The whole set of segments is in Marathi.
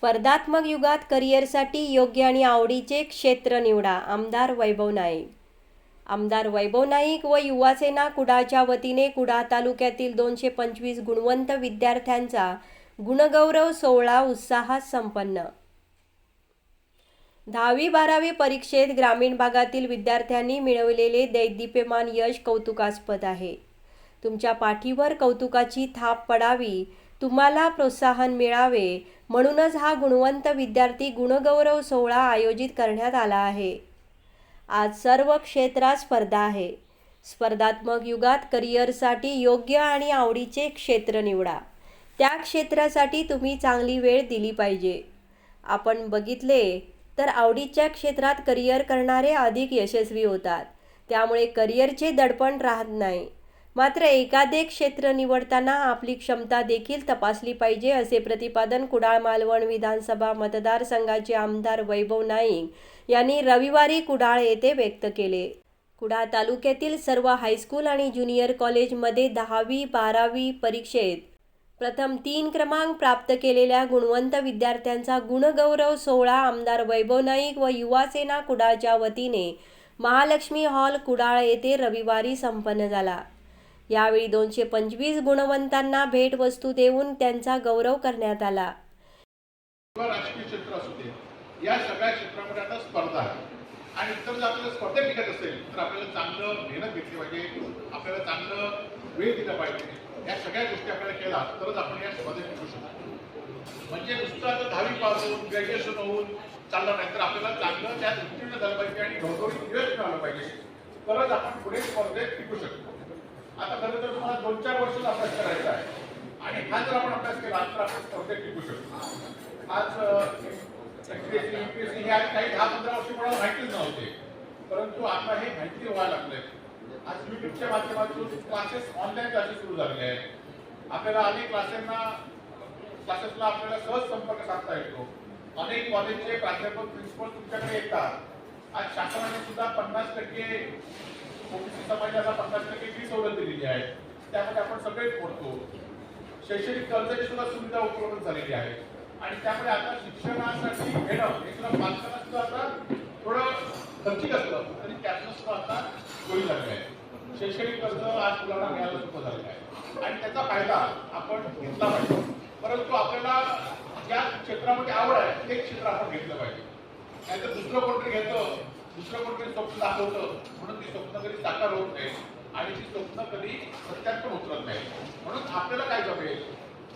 स्पर्धात्मक युगात करिअरसाठी योग्य आणि आवडीचे क्षेत्र निवडा आमदार वैभव नाईक. आमदार वैभव नाईक व युवासेना कुडाच्या वतीने कुडा तालुक्यातील दोनशे पंचवीस गुणवंत विद्यार्थ्यांचा गुणगौरव सोहळा उत्साहात संपन्न. दहावी बारावी परीक्षेत ग्रामीण भागातील विद्यार्थ्यांनी मिळवलेले दैदिप्यमान यश कौतुकास्पद आहे. तुमच्या पाठीवर कौतुकाची थाप पडावी तुम्हाला प्रोत्साहन मिळावे म्हणूनच हा गुणवंत विद्यार्थी गुणगौरव सोहळा आयोजित करण्यात आला आहे. आज सर्व क्षेत्रात स्पर्धा आहे. स्पर्धात्मक युगात करिअरसाठी योग्य आणि आवडीचे क्षेत्र निवडा. त्या क्षेत्रासाठी तुम्ही चांगली वेळ दिली पाहिजे. आपण बघितले तर आवडीच्या क्षेत्रात करिअर करणारे अधिक यशस्वी होतात. त्यामुळे करिअरचे दडपण राहत नाही. मात्र एखादे क्षेत्र निवडताना आपली क्षमता देखील तपासली पाहिजे असे प्रतिपादन कुडाळ मालवण विधानसभा मतदारसंघाचे आमदार वैभव नाईक यांनी रविवारी कुडाळ येथे व्यक्त केले. कुडाळ तालुक्यातील सर्व हायस्कूल आणि ज्युनियर कॉलेजमध्ये दहावी बारावी परीक्षेत प्रथम तीन क्रमांक प्राप्त केलेल्या गुणवंत विद्यार्थ्यांचा गुणगौरव सोहळा आमदार वैभव नाईक व युवासेना कुडाळच्या वतीने महालक्ष्मी हॉल कुडाळ येथे रविवारी संपन्न झाला. यावेळी दोनशे पंचवीस गुणवंतांना भेटवस्तू देऊन त्यांचा गौरव करण्यात आला. राजकीय क्षेत्र असू दे या सगळ्या क्षेत्रामध्ये आता स्पर्धा आहे. आणि जर जर आपल्याला स्पर्धेत टिकत असेल तर आपल्याला चांगलं मेहनत घेतली पाहिजे आपल्याला चांगलं वेळ दिला पाहिजे. या सगळ्या गोष्टी आपल्याला केला तरच आपण या स्पर्धेत टिकू शकतो. म्हणजे नुसतं आता दहावी पास होऊन ग्रॅज्युएशन होऊन चाललं नाही तर आपल्याला चांगलं त्यात उत्तीर्ण झालं पाहिजे आणि घवघवीत यश मिळालं पाहिजे. तरच आपण पुढे स्पर्धेत टिकू शकतो. आता खरं तर तुम्हाला दोन चार वर्षाचा अभ्यास करायचा आहे. आणि हा जर आपण अभ्यास केला तर आपण स्पर्धेत टिकू शकतो. आज एमपीएससी युपीएससी हे आज काही दहा पंधरा वर्ष कोणाला माहितीच नव्हते. परंतु आता हे माहिती व्हायला लागले आज युट्यूबच्या माध्यमातून क्लासेस ऑनलाईन क्लासेस सुरू झालेले आहेत. आपल्याला अनेक क्लासेसना क्लासेसला आपल्याला सहज संपर्क साधता येतो. अनेक कॉलेजचे प्राध्यापक प्रिन्सिपल तुमच्याकडे येतात. आज शासनाने सुद्धा पन्नास टक्के ओबीसी समाजाला पन्नास टक्के सवलत दिलेली आहे. त्यामध्ये आपण सगळेच मोडतो शैक्षणिक कर्जाची सुद्धा सुविधा उपलब्ध झालेली आहे. आणि त्यामुळे आता शिक्षणासाठी घेणं हे सुद्धा पालकांना सुद्धा आता थोडं खर्चिक असतं. आणि त्यातनं सुद्धा आता होईल लागलं आहे शैक्षणिक कर्ज आज मुलांना मिळायला सोपं झालेलं आहे. आणि त्याचा फायदा आपण घेतला पाहिजे. परंतु आपल्याला ज्या क्षेत्रामध्ये आवड आहे ते क्षेत्र आपण घेतलं पाहिजे. नाहीतर दुसरं कोणतरी घेतं. दुसरं कोणतरी स्वप्न दाखवतं. म्हणून ती स्वप्न कधी साकार होत नाही. आणि ती स्वप्न कधी सत्यात पण उतरत नाही. म्हणून आपल्याला काय जमेल?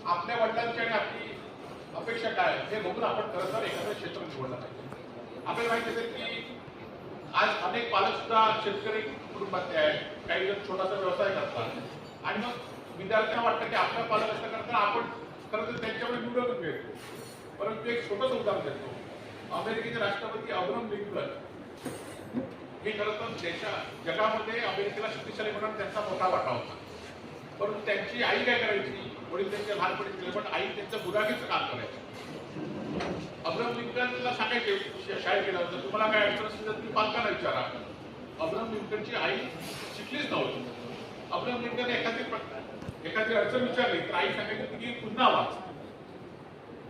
आपल्या वडिलांची आणि आपली अपेक्षा काय? हे बघून आपण खरं तर एखादं क्षेत्र निवडलं पाहिजे. आपल्याला माहिती असेल की आज अनेक पालक सुद्धा शेतकरी कुटुंबातले आहेत. काही जण छोटासा व्यवसाय करतात. आणि मग विद्यार्थ्यांना वाटतं की आपल्या पालक असं करताना आपण खरं तर त्यांच्याकडे निवडूनच मिळतो परंतु एक छोटंसं उदाहरण देतो. अमेरिकेचे राष्ट्रपती अब्रम लिंकन हे खरं तर देशा जगामध्ये अमेरिकेला शक्तिशाली म्हणून त्यांचा मोठा वाटा होता. परंतु त्यांची आई काय करायची? वडील त्यांच्या लहानपणी गेले पण आई त्यांचं गुराखीचं काम करायचं. अब्रम लिंकनला सांगायचं शाळेत गेला होता तुम्हाला काय अडचण असेल तर तुम्ही पालकांना विचारा. अब्रम लिंकनची आई शिकलीच नव्हती. अब्रम लिंकन एखादी एखादी अडचण विचारली तर आई सांगायची तुम्ही की पुन्हा वाच.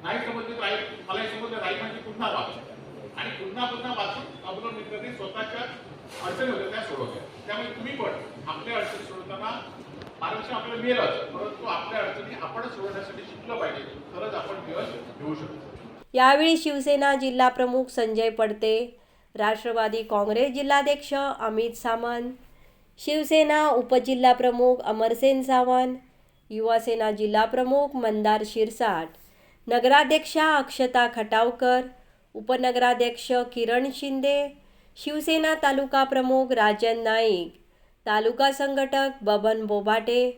नाही समजले तर आई मला समजलं आई म्हणजे पुन्हा वाच आणि पुन्हा पुन्हा वाचून अब्राहम मित्रांनी स्वतःच्या अडचणी होत्या त्या सोडवल्या. त्यामुळे तुम्ही पण आपल्या अडचणी सोडवताना मार्गदर्शन आपल्याला मिळेलच परंतु आपल्या अडचणी आपण सोडवण्यासाठी शिकलं पाहिजे. तरच आपण दिवस घेऊ शकतो. यावेळी शिवसेना जिल्हा प्रमुख संजय पडते राष्ट्रवादी काँग्रेस जिल्हाध्यक्ष अमित सामंत शिवसेना उपजिल्हाप्रमुख अमरसेन सावंत युवासेना जिल्हाप्रमुख मंदार शिरसाट. नगराध्यक्षा अक्षता खटावकर उपनगराध्यक्ष किरण शिंदे शिवसेना तालुका प्रमुख राजन नाईक तालुका संघटक बबन बोभाटे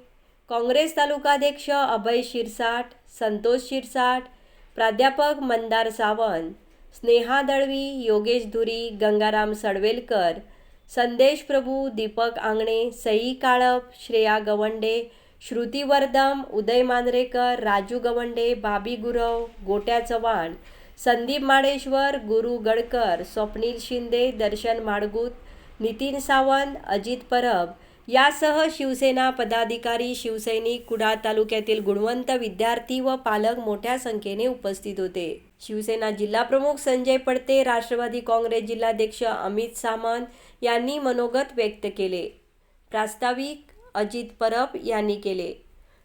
काँग्रेस तालुकाध्यक्ष अभय शिरसाट संतोष शिरसाट प्राध्यापक मंदार सावंत स्नेहा दळवी योगेश धुरी गंगाराम सडवेलकर संदेश प्रभू दीपक आंगणे सई काळप श्रेया गवंडे श्रुतीवरदम उदय मांद्रेकर राजू गवंडे बाबी गुरव गोट्या चव्हाण संदीप माडेश्वर गुरु गडकर स्वप्नील शिंदे दर्शन माडगूत नितीन सावंत अजित परब यासह शिवसेना पदाधिकारी शिवसैनिक कुडाळ तालुक्यातील गुणवंत विद्यार्थी व पालक मोठ्या संख्येने उपस्थित होते. शिवसेना जिल्हाप्रमुख संजय पडते राष्ट्रवादी काँग्रेस जिल्हाध्यक्ष अमित सामंत यांनी मनोगत व्यक्त केले. प्रास्ताविक अजित परब यांनी केले.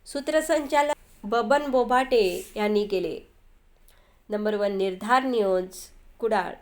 सूत्रसंचालक बबन बोभाटे यांनी केले. Number one Nirdhar news Kudal.